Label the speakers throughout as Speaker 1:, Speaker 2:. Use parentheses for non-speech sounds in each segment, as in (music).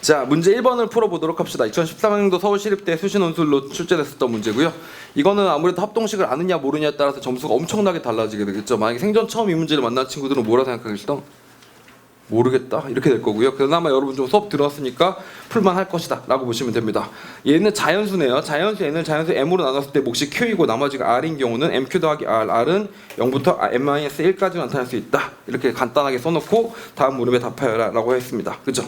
Speaker 1: 자, 문제 1번을 풀어보도록 합시다. 2013년도 서울시립대 수시논술로 출제됐었던 문제고요. 이거는 아무래도 합동식을 아느냐 모르냐에 따라서 점수가 엄청나게 달라지게 되겠죠. 만약에 생전 처음 이 문제를 만난 친구들은 뭐라 생각하겠어? 모르겠다 이렇게 될 거고요. 그나마 여러분 좀 수업 들었으니까 풀만 할 것이다 라고 보시면 됩니다. 얘는 자연수네요. 자연수 얘는 자연수 m으로 나눴을 때 몫이 q이고 나머지가 r인 경우는 mq 더하기 r, r은 0부터 m-1까지 나타날 수 있다. 이렇게 간단하게 써놓고 다음 물음에 답하여라 라고 했습니다. 그죠?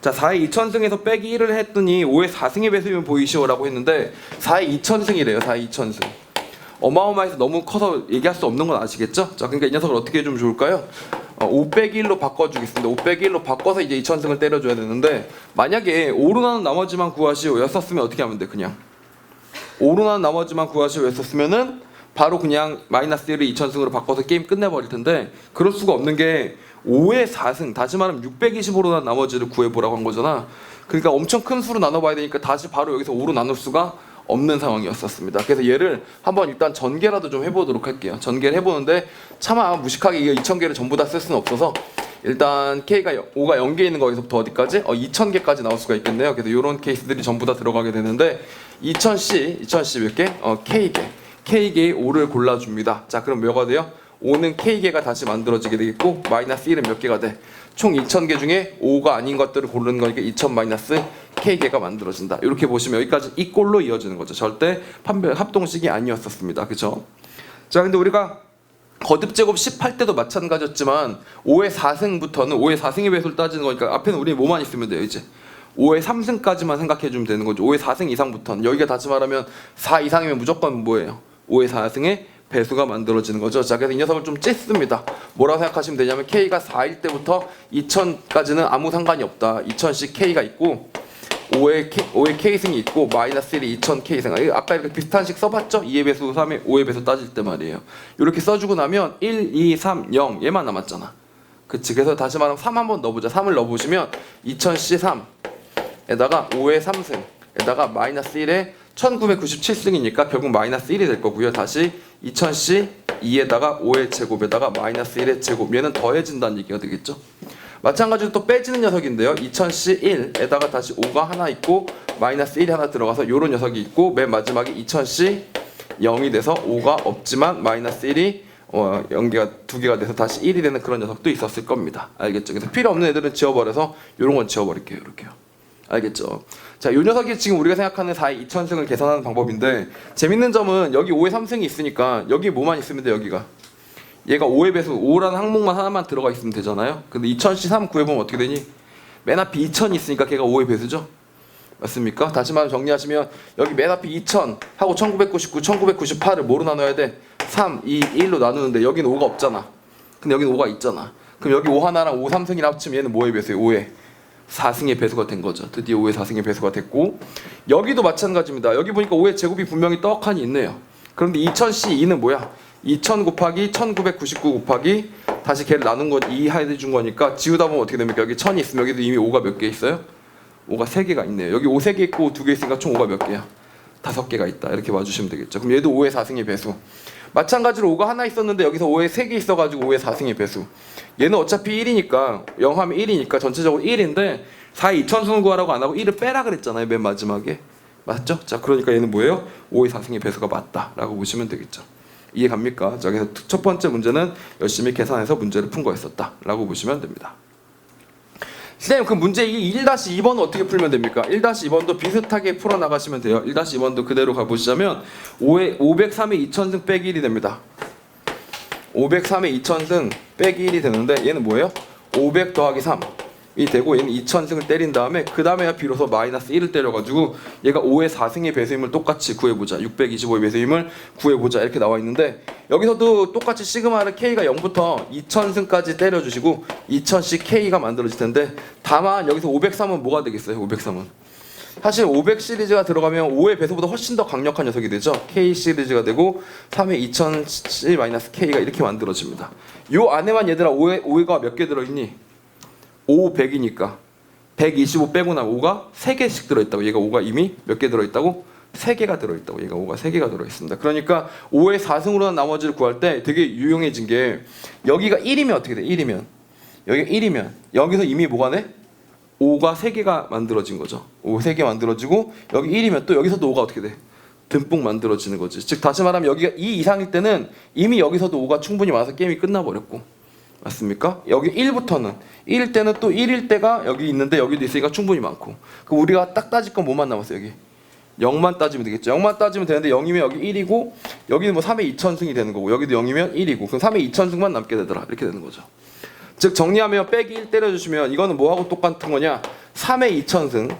Speaker 1: 자 4의 2천승에서 빼기 1을 했더니 5의 4승의 배수이면 보이시오라고 했는데 4의 2천승이래요. 4의 2천승. 어마어마해서 너무 커서 얘기할 수 없는 건 아시겠죠? 자, 그러니까 이 녀석을 어떻게 해주면 좋을까요? 어, 5 빼기 1로 바꿔주겠습니다. 5 빼기 1로 바꿔서 이제 2천승을 때려줘야 되는데 만약에 5로 나는 나머지만 구하시오 였었으면 어떻게 하면 돼? 그냥 5로 나는 나머지만 구하시오 였었으면은 바로 그냥 마이너스 1을 2천승으로 바꿔서 게임 끝내버릴 텐데 그럴 수가 없는 게 5의 4승 다시 말하면 625로 난 나머지를 구해보라고 한 거잖아. 그러니까 엄청 큰 수로 나눠봐야 되니까 다시 바로 여기서 5로 나눌 수가 없는 상황이었었습니다. 그래서 얘를 한번 일단 전개라도 좀 해보도록 할게요. 전개를 해보는데 차마 무식하게 이거 2,000개를 전부 다 쓸 수는 없어서 일단 K가 5가 0개 있는 거에서부터 어디까지? 어, 2,000개까지 나올 수가 있겠네요. 그래서 이런 케이스들이 전부 다 들어가게 되는데 2,000C, 2,000C 몇 개? 어, K개. K개의 5를 골라줍니다. 자, 그럼 뭐가 돼요? 5는 K개가 다시 만들어지게 되겠고 마이너스 1은 몇 개가 돼? 총 2,000개 중에 5가 아닌 것들을 고르는 거니까 2,000 마이너스 K개가 만들어진다. 이렇게 보시면 여기까지 이 꼴로 이어지는 거죠. 절대 판별 합동식이 아니었었습니다. 그죠? 자, 근데 우리가 거듭 제곱 10할 때도 마찬가지였지만 5의 4승부터는 5의 4승의 배수를 따지는 거니까 앞에는 우리 뭐만 있으면 돼요, 이제. 5의 3승까지만 생각해 주면 되는 거죠. 5의 4승 이상부터는 여기가 다시 말하면 4 이상이면 무조건 뭐예요? 5의 4승의 배수가 만들어지는 거죠. 자, 그래서 이 녀석을 좀 찢습니다. 뭐라고 생각하시면 되냐면 K가 4일 때부터 2000까지는 아무 상관이 없다. 2000씩 K가 있고 5의, K, 5의 K승이 있고 마이너스 1이 2000 K승. 이거 아까 이렇게 비슷한 식 써봤죠? 2의 배수, 3의 5의 배수 따질 때 말이에요. 이렇게 써주고 나면 1, 2, 3, 0 얘만 남았잖아. 그치? 그래서 다시 말하면 3 한번 넣어보자. 3을 넣어보시면 2000C 3 에다가 5의 3승 에다가 마이너스 1에 1997승이니까 결국 마이너스 1이 될 거고요. 다시 2000C 2에다가 5의 제곱에다가 마이너스 1의 제곱 얘는 더해진다는 얘기가 되겠죠. 마찬가지로 또 빼지는 녀석인데요. 2000C 1에다가 다시 5가 하나 있고 마이너스 1이 하나 들어가서 요런 녀석이 있고 맨 마지막에 2000C 0이 돼서 5가 없지만 마이너스 1이 어, 연계가 두 개가 돼서 다시 1이 되는 그런 녀석도 있었을 겁니다. 알겠죠? 그래서 필요 없는 애들은 지워버려서 요런 건 지워버릴게요. 이렇게요. 알겠죠? 자, 요 녀석이 지금 우리가 생각하는 4의 2천승을 계산하는 방법인데 재밌는 점은 여기 5의 3승이 있으니까 여기 뭐만 있으면 돼 여기가 얘가 5의 배수 5라는 항목만 하나만 들어가 있으면 되잖아요. 근데 2000씨 3 구해보면 어떻게 되니? 맨 앞에 2000이 있으니까 걔가 5의 배수죠? 맞습니까? 다시 말해 정리하시면 여기 맨 앞에 2000 하고 1999, 1998을 뭐로 나눠야 돼? 3, 2, 1로 나누는데 여기는 5가 없잖아. 근데 여기는 5가 있잖아. 그럼 여기 5 하나랑 5 3승이랑 합치면 얘는 뭐의 배수예요? 5의 4승의 배수가 된 거죠. 드디어 5의 4승의 배수가 됐고 여기도 마찬가지입니다. 여기 보니까 5의 제곱이 분명히 떡하니 있네요. 그런데 2000C 2는 뭐야? 2000 곱하기 1999 곱하기 다시 걔를 나눈 건 2 해준 거니까 지우다 보면 어떻게 됩니까? 여기 1000이 있으면 여기도 이미 5가 몇 개 있어요? 5가 3개가 있네요. 여기 5 3개 있고 2개 있으니까 총 5가 몇 개야? 5개가 있다. 이렇게 봐주시면 되겠죠. 그럼 얘도 5의 4승의 배수. 마찬가지로 5가 하나 있었는데 여기서 5의 3개 있어가지고 5의 4승의 배수. 얘는 어차피 1이니까 0 하면 1이니까 전체적으로 1인데 4의 2천승을 구하라고 안 하고 1을 빼라 그랬잖아요. 맨 마지막에. 맞죠? 자 그러니까 얘는 뭐예요? 5의 4승의 배수가 맞다라고 보시면 되겠죠. 이해 갑니까? 자 그래서 첫 번째 문제는 열심히 계산해서 문제를 푼 거였었다라고 보시면 됩니다. 선생님 그 문제 이 1-2번은 어떻게 풀면 됩니까? 1-2번도 비슷하게 풀어 나가시면 돼요. 1-2번도 그대로 가보시자면 5에 503의 2천승 빼기 1이 됩니다. 503의 2천승 빼기 1이 되는데 얘는 뭐예요? 500 더하기 3 이 되고 얘는 2천승을 때린 다음에 그 다음에야 비로소 마이너스 1을 때려가지고 얘가 5의 4승의 배수임을 똑같이 구해보자 625의 배수임을 구해보자 이렇게 나와 있는데 여기서도 똑같이 시그마를 K가 0부터 2000승까지 때려주시고 2000씩 K가 만들어질 텐데 다만 여기서 503은 뭐가 되겠어요 503은 사실 500 시리즈가 들어가면 5의 배수보다 훨씬 더 강력한 녀석이 되죠. K 시리즈가 되고 3의 2000C-K가 이렇게 만들어집니다. 요 안에만 얘들아 5의, 5가 몇 개 들어있니? 5, 100이니까 125 빼고 나면 5가 3개씩 들어있다고 얘가 5가 이미 몇 개 들어있다고? 3개가 들어있다고 얘가 5가 3개가 들어있습니다. 그러니까 5의 4승으로 한 나머지를 구할 때 되게 유용해진 게 여기가 1이면 어떻게 돼? 1이면 여기가 1이면 여기서 이미 뭐가 돼? 5가 3개가 만들어진 거죠. 5 3개 만들어지고 여기 1이면 또 여기서도 5가 어떻게 돼? 듬뿍 만들어지는 거지. 즉 다시 말하면 여기가 2 이상일 때는 이미 여기서도 5가 충분히 많아서 게임이 끝나버렸고 맞습니까? 여기 1부터는. 1일 때는 또 1일 때가 여기 있는데 여기도 있으니까 충분히 많고. 그럼 우리가 딱 따질 건 뭐만 남았어요 여기? 0만 따지면 되겠죠. 0만 따지면 되는데 0이면 여기 1이고 여기는 뭐 3의 2천승이 되는 거고 여기도 0이면 1이고 그럼 3의 2천승만 남게 되더라. 이렇게 되는 거죠. 즉 정리하면 빼기 1 때려주시면 이거는 뭐하고 똑같은 거냐? 3의 2천승.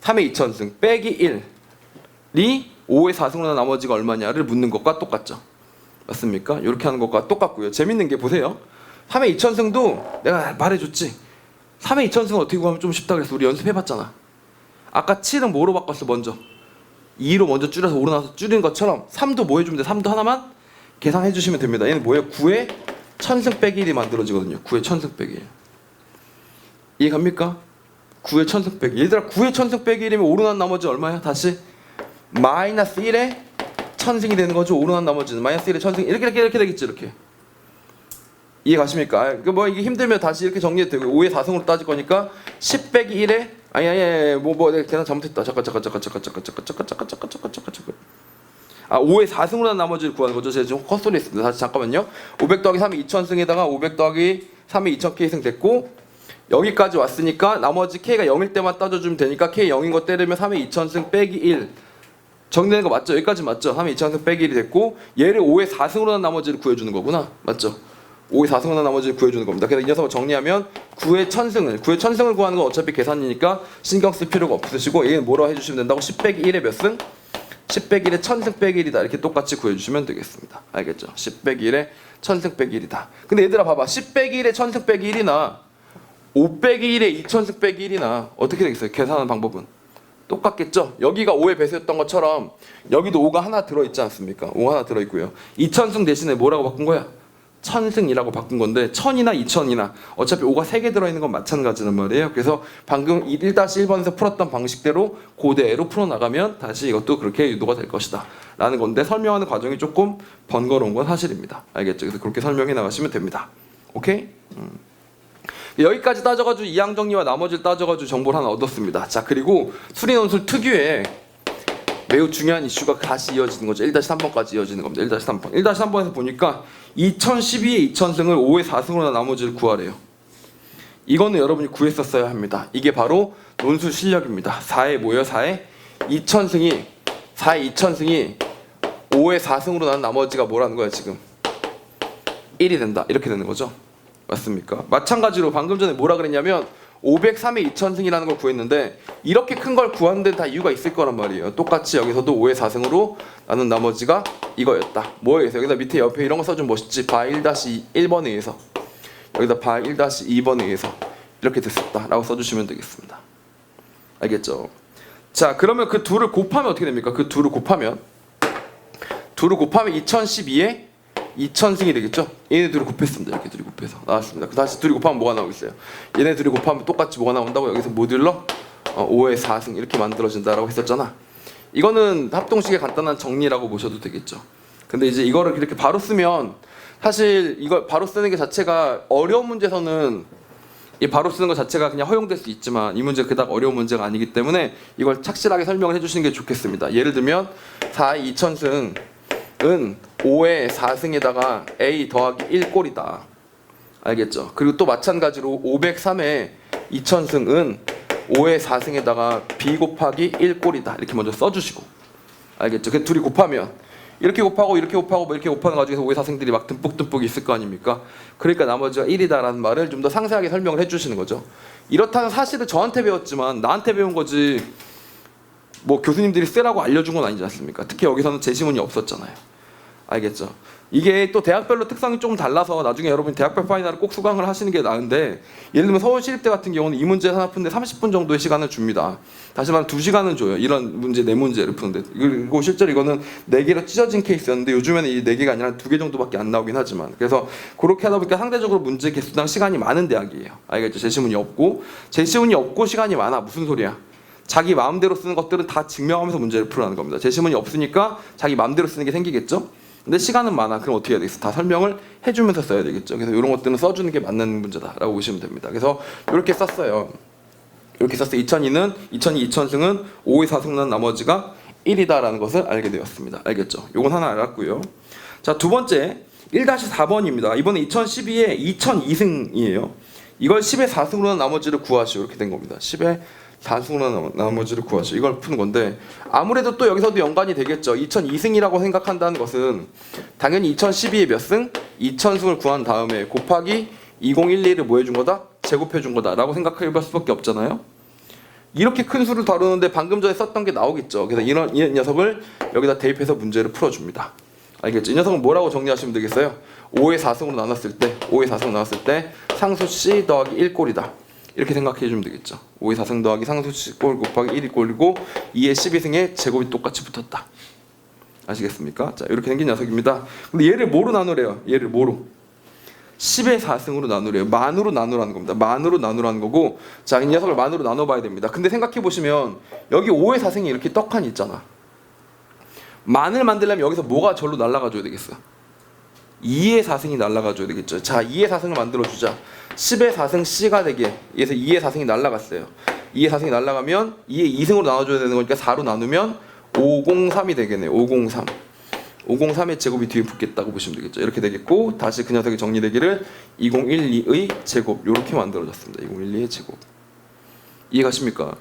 Speaker 1: 3의 2천승. 빼기 1이 5의 4승으로 나머지가 얼마냐를 묻는 것과 똑같죠 맞습니까? 이렇게 하는 것과 똑같고요. 재밌는 게 보세요. 3회 2천승도 내가 말해줬지. 3회 2천승은 어떻게 구하면 좀 쉽다 그래서 우리 연습해봤잖아. 아까 7은 뭐로 바꿨어 먼저? 2로 먼저 줄여서 오르나서 줄이는 것처럼 3도 뭐 해주면 돼? 3도 하나만 계산해 주시면 됩니다. 얘는 뭐예요? 9의 천승 빼기 1이 만들어지거든요. 9의 천승 빼기 1. 이해 갑니까? 9의 천승 빼기 얘들아 9의 천승 빼기 1이면 오르난 나머지 얼마야? 다시 마이너스 1의 천승이 되는 거죠. 오르난 나머지는 마이너스 1의 천승 이렇게 이렇게 이렇게 되겠지 이렇게. 이해 가십니까? 그뭐 이게 힘들면 다시 이렇게 정리해도 되고 5의 4승으로 따질 거니까 10 빼기 1에 아니 아니 아니 뭐뭐 내가 계산 잘못했다. 잠깐 잠깐 잠깐 잠깐 잠깐 잠깐 잠깐 잠깐 잠깐 잠깐 잠깐 잠깐 아 5의 4승으로 난 나머지를 구하는 거죠. 제가 지금 헛소리 했습니다. 다시 잠깐만요. 500 더하기 3이 2000승에다가 500 더하기 3이 2000K승 됐고 여기까지 왔으니까 나머지 K가 0일 때만 따져주면 되니까 K 0인 거 때리면 3의 2000승 빼기 1 정리되는 거 맞죠? 여기까지 맞죠? 3의 2차승 빼기 1이 됐고 얘를 5의 4승으로 난 나머지를 구해주는 거구나 맞죠? 5의 4승으로 난 나머지를 구해주는 겁니다 그래서 이 녀석을 정리하면 9의 천승을 9의 천승을 구하는 건 어차피 계산이니까 신경 쓸 필요가 없으시고 얘는 뭐라고 해주시면 된다고 10 빼기 1의 몇 승? 10 빼기 1의 천승 빼기 1이다 이렇게 똑같이 구해주시면 되겠습니다 알겠죠? 10 빼기 1의 천승 빼기 1이다 근데 얘들아 봐봐 10 빼기 1의 천승 빼기 1이나 5 빼기 1의 2천승 빼기 1이나 어떻게 되겠어요? 계산하는 방법은 똑같겠죠? 여기가 5의 배수였던 것처럼 여기도 5가 하나 들어있지 않습니까? 5가 하나 들어있고요. 2천승 대신에 뭐라고 바꾼 거야? 천승이라고 바꾼 건데 천이나 2천이나 어차피 5가 3개 들어있는 건 마찬가지란 말이에요. 그래서 방금 1-1번에서 풀었던 방식대로 그대로 풀어나가면 다시 이것도 그렇게 유도가 될 것이다. 라는 건데 설명하는 과정이 조금 번거로운 건 사실입니다. 알겠죠? 그래서 그렇게 설명해 나가시면 됩니다. 오케이? 음. 여기까지 따져가지고 이항 정리와 나머지를 따져가지고 정보를 하나 얻었습니다. 자 그리고 수리논술 특유의 매우 중요한 이슈가 다시 이어지는 거죠. 1-3번까지 이어지는 겁니다. 1-3번. 1-3번에서 보니까 2012의 2000승을 5의 4승으로 나머지를 구하래요. 이거는 여러분이 구했었어야 합니다. 이게 바로 논술 실력입니다. 4의 뭐예요? 4의 2000승이 4의 2000승이 5의 4승으로 난 나머지가 뭐라는 거야 지금? 1이 된다. 이렇게 되는 거죠. 맞습니까? 마찬가지로 방금 전에 뭐라 그랬냐면 503의 2천승이라는 걸 구했는데 이렇게 큰 걸 구하는 데는 다 이유가 있을 거란 말이에요. 똑같이 여기서도 5의 4승으로 나눈 나머지가 이거였다. 뭐에서 여기다 밑에 옆에 이런 거 써주면 멋있지. 바 1-1번에 의해서 여기다 바 1-2번에 의해서 이렇게 됐었다 라고 써주시면 되겠습니다. 알겠죠? 자 그러면 그 둘을 곱하면 어떻게 됩니까? 그 둘을 곱하면 둘을 곱하면 2012에 2천승이 되겠죠? 얘네 둘이 곱했습니다. 이렇게 둘이 곱해서 나왔습니다. 그 다시 둘이 곱하면 뭐가 나오겠어요? 얘네 둘이 곱하면 똑같이 뭐가 나온다고 여기서 모듈러 어, 5의 4승 이렇게 만들어진다라고 했었잖아. 이거는 합동식의 간단한 정리라고 보셔도 되겠죠. 근데 이제 이거를 이렇게 바로 쓰면 사실 이걸 바로 쓰는 게 자체가 어려운 문제에서는 이 바로 쓰는 것 자체가 그냥 허용될 수 있지만 이 문제가 그닥 어려운 문제가 아니기 때문에 이걸 착실하게 설명을 해주시는 게 좋겠습니다. 예를 들면 4의 2천승 은 5의 4승에다가 a 더하기 1꼴이다. 알겠죠? 그리고 또 마찬가지로 503의 2000승은 5의 4승에다가 b 곱하기 1꼴이다. 이렇게 먼저 써주시고 알겠죠? 그 둘이 곱하면 이렇게 곱하고 이렇게 곱하고 뭐 이렇게 곱하는 과정에서 5의 4승들이 막 듬뿍듬뿍 있을 거 아닙니까? 그러니까 나머지가 1이다라는 말을 좀 더 상세하게 설명을 해주시는 거죠. 이렇다는 사실을 저한테 배웠지만 나한테 배운 거지 뭐 교수님들이 쓰라고 알려준 건 아니지 않습니까? 특히 여기서는 제시문이 없었잖아요. 알겠죠? 이게 또 대학별로 특성이 조금 달라서 나중에 여러분이 대학별 파이널을 꼭 수강을 하시는 게 나은데 예를 들면 서울시립대 같은 경우는 이 문제 하나 푸는데 30분 정도의 시간을 줍니다. 다시 말하면 2시간은 줘요. 이런 문제 네 문제를 푸는데 그리고 실제로 이거는 네 개로 찢어진 케이스였는데 요즘에는 이네 개가 아니라 두개 정도밖에 안 나오긴 하지만 그래서 그렇게 하다 보니까 상대적으로 문제 개수당 시간이 많은 대학이에요. 알겠죠? 제시문이 없고 제시문이 없고 시간이 많아 무슨 소리야? 자기 마음대로 쓰는 것들은 다 증명하면서 문제를 풀어라는 겁니다. 제시문이 없으니까 자기 마음대로 쓰는 게 생기겠죠? 근데 시간은 많아. 그럼 어떻게 해야 되겠어? 다 설명을 해주면서 써야 되겠죠. 그래서 이런 것들은 써주는 게 맞는 문제다라고 보시면 됩니다. 그래서 이렇게 썼어요. 이렇게 썼어요. 2002는 2002 2000승은 5의 4승 나머지가 1이다라는 것을 알게 되었습니다. 알겠죠? 요건 하나 알았고요. 자, 두 번째 1-4번입니다. 이번에 2012에 2002승이에요. 이걸 10의 4승으로 나머지를 구하시오. 이렇게 된 겁니다. 10의 4승으로 나머지를 구하시오. 이걸 푸는 건데 아무래도 또 여기서도 연관이 되겠죠. 2002승이라고 생각한다는 것은 당연히 2012에 몇 승? 2000승을 구한 다음에 곱하기 2012를 뭐 해준 거다? 제곱해 준 거다 라고 생각해 볼 수밖에 없잖아요. 이렇게 큰 수를 다루는데 방금 전에 썼던 게 나오겠죠. 그래서 이런 이 녀석을 여기다 대입해서 문제를 풀어줍니다. 알겠죠? 이 녀석은 뭐라고 정리하시면 되겠어요? 5의 4승으로 나눴을 때, 5의 4승으로 나눴을 때 상수 c 더하기 1꼴이다. 이렇게 생각해 주면 되겠죠. 5의 4승 더하기 상수 c 꼴 곱하기 1이 꼴이고 2의 12승의 제곱이 똑같이 붙었다. 아시겠습니까? 자, 이렇게 생긴 녀석입니다. 근데 얘를 뭐로 나누래요? 얘를 뭐로? 10의 4승으로 나누래요. 만으로 나누라는 겁니다. 만으로 나누라는 거고 자, 이 녀석을 만으로 나눠 봐야 됩니다. 근데 생각해 보시면 여기 5의 4승이 이렇게 떡하니 있잖아. 만을 만들려면 여기서 뭐가 절로 날아가 줘야 되겠어? 2의 4승이 날아가 줘야 되겠죠. 자, 2의 4승을 만들어 주자. 10의 4승 C가 되게. 그래서 2의 4승이 날아갔어요. 2의 4승이 날아가면 2의 2승으로 나눠 줘야 되는 거니까 4로 나누면 503이 되겠네요. 503. 503의 제곱이 뒤에 붙겠다고 보시면 되겠죠. 이렇게 되겠고 다시 그 녀석이 정리되기를 2012의 제곱 이렇게 만들어졌습니다. 2012의 제곱 이해가십니까?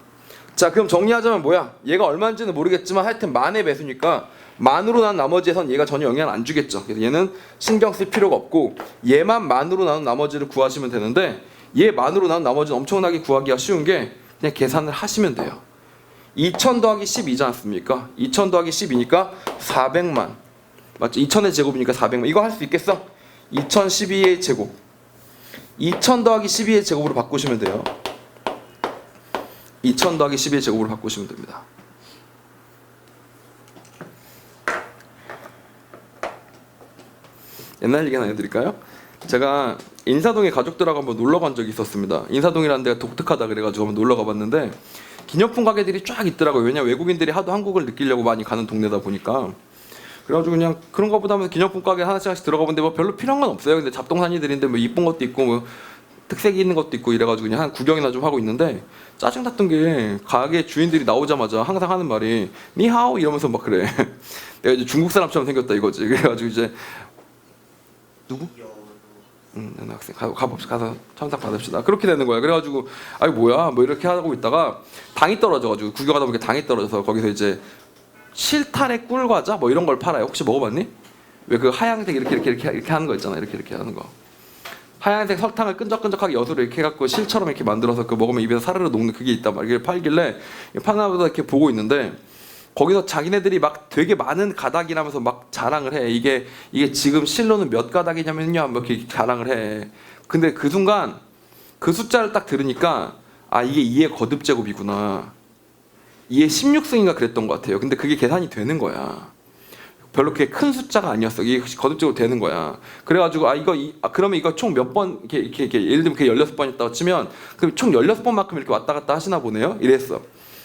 Speaker 1: 자 그럼 정리하자면 뭐야? 얘가 얼마인지는 모르겠지만 하여튼 만의 배수니까 만으로 난 나머지에선 얘가 전혀 영향을 안 주겠죠. 그래서 얘는 신경 쓸 필요가 없고 얘만 만으로 나눈 나머지를 구하시면 되는데 얘 만으로 나눈 나머지는 엄청나게 구하기가 쉬운 게 그냥 계산을 하시면 돼요. 2000 더하기 12지 않습니까? 2000 더하기 12니까 400만 맞죠? 2000의 제곱이니까 400만. 이거 할 수 있겠어? 2012의 제곱. 2000 더하기 12의 제곱으로 바꾸시면 돼요. 2000 더하기 12의 제곱으로 바꾸시면 됩니다. 옛날 얘기 하나 해드릴까요? 제가 인사동에 가족들하고 한번 놀러 간 적이 있었습니다. 인사동이라는 데가 독특하다 그래가지고 한번 놀러 가봤는데 기념품 가게들이 쫙 있더라고요. 왜냐 외국인들이 하도 한국을 느끼려고 많이 가는 동네다 보니까 그래가지고 그냥 그런 하면 기념품 가게 하나씩 하나씩 들어가 본데 뭐 별로 필요한 건 없어요. 근데 잡동사니들인데 뭐 이쁜 것도 있고 뭐 특색이 있는 것도 있고 이래가지고 그냥 한 구경이나 좀 하고 있는데 짜증 났던 게 가게 주인들이 나오자마자 항상 하는 말이 니하오 이러면서 막 그래. (laughs) 내가 이제 중국 사람처럼 생겼다 이거지. 그래가지고 이제 누구? 응, 음, 학생 가, 가봅시다. 가서 청탁 받읍시다. 그렇게 되는 거야. 그래가지고 아이 뭐야 뭐 이렇게 하고 있다가 당이 떨어져가지고 구경하다 보니까 당이 떨어져서 거기서 이제 실타래 꿀 과자 뭐 이런 걸 팔아요. 혹시 먹어봤니? 왜 그 하얀색 이렇게 이렇게 이렇게 이렇게 하는 거 있잖아. 이렇게 이렇게 하는 거. 하얀색 설탕을 끈적끈적하게 엿으로 이렇게 해갖고 실처럼 이렇게 만들어서 그 먹으면 입에서 사르르 녹는 그게 있단. 이게 팔길래 파나보다 이렇게 보고 있는데 거기서 자기네들이 막 되게 많은 가닥이라면서 막 자랑을 해. 이게 이게 지금 실로는 몇 가닥이냐면요, 뭐 이렇게 자랑을 해. 근데 그 순간 그 숫자를 딱 들으니까 아 이게 2의 거듭 제곱이구나. 2의 16승인가 그랬던 것 같아요. 근데 그게 계산이 되는 거야. 별로 그렇게 큰 숫자가 아니었어. 이게 거듭적으로 되는 거야. 그래가지고 아 이거 이, 아, 그러면 이거 총 몇 번 이렇게, 이렇게 이렇게 예를 들면 그게 16번 이었다고 치면 그럼 총 16번만큼 이렇게 왔다 갔다 하시나 보네요. 이랬어.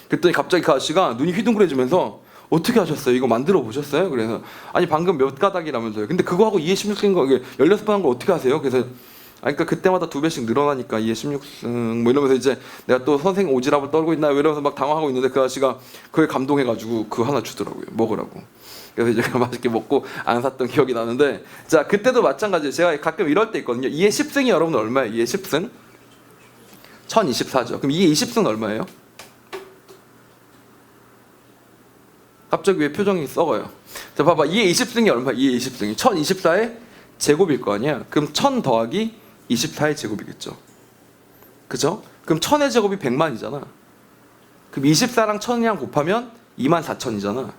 Speaker 1: 그랬더니 갑자기 그 아저씨가 눈이 휘둥그레지면서 어떻게 하셨어요? 이거 만들어 보셨어요? 그래서 아니 방금 몇 가닥이라면서요. 근데 그거하고 2의 16승인 거 이게 16번 한거 어떻게 하세요? 그래서 아니, 그러니까 그때마다 두 배씩 늘어나니까 2의 16승 뭐 이러면서 이제 내가 또 선생 오지랖을 떨고 있나 이러면서 막 당황하고 있는데 그 아저씨가 그에 감동해 가지고 그거 하나 주더라고요. 먹으라고. 그래서 이제 (laughs) 맛있게 먹고 안 샀던 기억이 나는데 자 그때도 마찬가지예요. 제가 가끔 이럴 때 있거든요. 2의 10승이 여러분 얼마예요? 2의 10승? 1024죠. 그럼 2의 20승 얼마예요? 갑자기 왜 표정이 썩어요? 자 봐봐 2의 20승이 얼마? 2의 20승이 1024의 제곱일 거 아니야? 그럼 1000 더하기 24의 제곱이겠죠. 그죠? 그럼 1000의 제곱이 100만이잖아. 그럼 24랑 1000이랑 곱하면 2만 4천이잖아.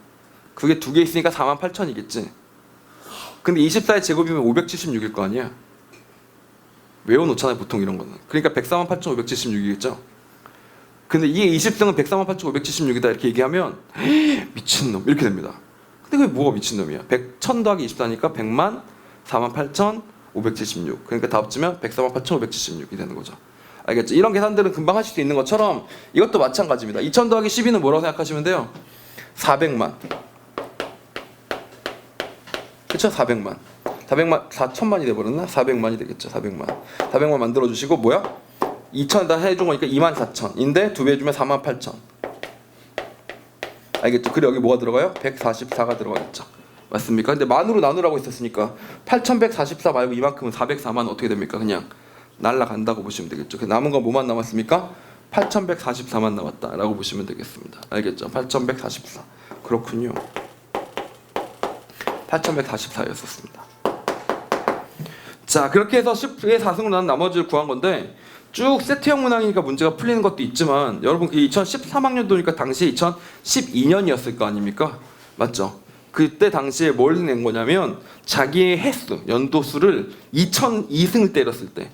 Speaker 1: 그게 두 개 있으니까 4만 8천이겠지. 근데 24의 제곱이면 576일 거 아니야. 외워놓잖아요 보통 이런 거는. 그러니까 104만 8,576이겠죠. 근데 이게 20승은 104만 8,576이다 이렇게 얘기하면 미친놈 이렇게 됩니다. 근데 그게 뭐가 미친놈이야? 100, 1000 더하기 24니까 100만 4만 8,576. 그러니까 다 합치면 104만 8,576이 되는 거죠. 알겠죠? 이런 계산들은 금방 하실 수 있는 것처럼 이것도 마찬가지입니다. 2000 더하기 12는 뭐라고 생각하시면 돼요? 400만. 그쵸 400만 400만 4천만이 돼버렸나 400만이 되겠죠 400만 400만 만들어 주시고 뭐야 2천에다 해준 거니까 2만 4천인데 두배 주면 4만 8천. 알겠죠? 그리고 여기 뭐가 들어가요? 144가 들어가겠죠. 맞습니까? 근데 만으로 나누라고 했었으니까 8144 말고 이만큼은 404만 어떻게 됩니까? 그냥 날라간다고 보시면 되겠죠. 그 남은 건 뭐만 남았습니까? 8144만 남았다라고 보시면 되겠습니다. 알겠죠? 8144 그렇군요. 8144였었습니다. 자 그렇게 해서 10의 4승으로 난 나머지를 구한 건데 쭉 세트형 문항이니까 문제가 풀리는 것도 있지만 여러분 그 2013학년도니까 당시에 2012년이었을 거 아닙니까? 맞죠? 그때 당시에 뭘 낸 거냐면 자기의 횟수, 연도수를 2002승을 때렸을 때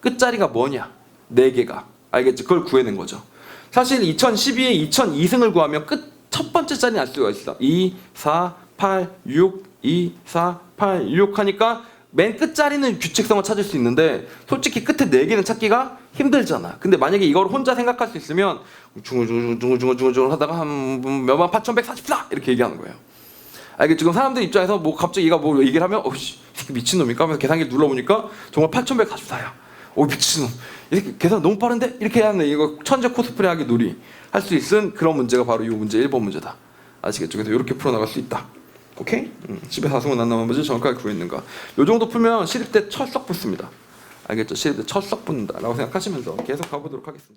Speaker 1: 끝자리가 뭐냐? 4개가 알겠지? 그걸 구해낸 거죠. 사실 2012에 2002승을 구하면 끝 첫 번째 자리는 알 수가 있어. 2, 4, 8, 6, 2, 4, 8, 6 하니까 맨 끝자리는 규칙성을 찾을 수 있는데 솔직히 끝에 네 개는 찾기가 힘들잖아. 근데 만약에 이걸 혼자 생각할 수 있으면 중중중중중중중 하다가 한 몇만 8,144 이렇게 얘기하는 거예요. 알겠죠? 지금 사람들 입장에서 뭐 갑자기 얘가 뭐 얘기를 하면 어씨 미친 놈이니까 하면서 계산기를 눌러보니까 정말 8,144야. 오 미친놈. 이렇게 계산 너무 빠른데 이렇게 하는 이거 천재 코스프레하기 놀이 할 수 있은 그런 문제가 바로 이 문제 1번 문제다. 아시겠죠? 그래서 이렇게 풀어나갈 수 있다. 오케이? 음, 10의 4승은 안 문제 정확하게 구했는가. 요 정도 풀면 시립 때 철썩 붙습니다. 알겠죠? 시립 때 철썩 붙는다라고 생각하시면서 계속 가보도록 하겠습니다.